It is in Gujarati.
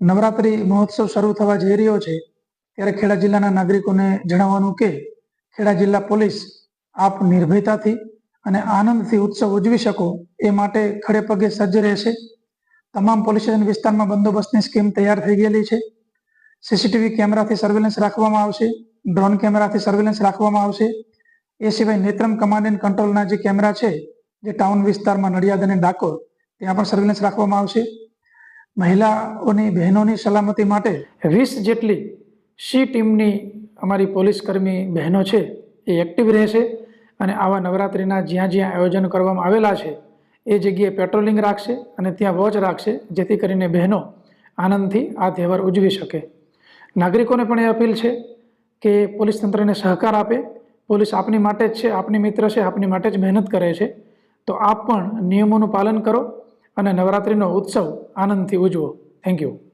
નવરાત્રિ મહોત્સવ શરૂ થવા જઈ રહ્યો છે, ત્યારે ખેડા જિલ્લાના નાગરિકોને જણાવવાનું કે ખેડા જિલ્લા પોલીસ આપ નિર્ભયતાથી અને આનંદથી ઉત્સવ ઉજવી શકો એ માટે ખડે પગે સજ્જ રહેશે. તમામ પોલીસ સ્ટેશન વિસ્તારમાં બંદોબસ્તની સ્કીમ તૈયાર થઈ ગયેલી છે. સીસીટીવી કેમેરાથી સર્વેલન્સ રાખવામાં આવશે, ડ્રોન કેમેરાથી સર્વેલન્સ રાખવામાં આવશે. એ સિવાય નેત્રમ કમાન્ડ એન્ડ કંટ્રોલના જે કેમેરા છે, જે ટાઉન વિસ્તારમાં નડિયાદ અને ડાકોર, ત્યાં પણ સર્વેલન્સ રાખવામાં આવશે. મહિલાઓની, બહેનોની સલામતી માટે વીસ જેટલી સી ટીમની અમારી પોલીસ કર્મી બહેનો છે, એ એક્ટિવ રહેશે અને આવા નવરાત્રિના જ્યાં જ્યાં આયોજન કરવામાં આવેલા છે, એ જગ્યાએ પેટ્રોલિંગ રાખશે અને ત્યાં વોચ રાખશે, જેથી કરીને બહેનો આનંદથી આ તહેવાર ઉજવી શકે. નાગરિકોને પણ એ અપીલ છે કે પોલીસ તંત્રને સહકાર આપે. પોલીસ આપની માટે જ છે, આપની મિત્ર છે, આપની માટે જ મહેનત કરે છે. તો આપ પણ નિયમોનું પાલન કરો. અને નવરાત્રિનો ઉત્સવ આનંદથી ઉજવો. Thank you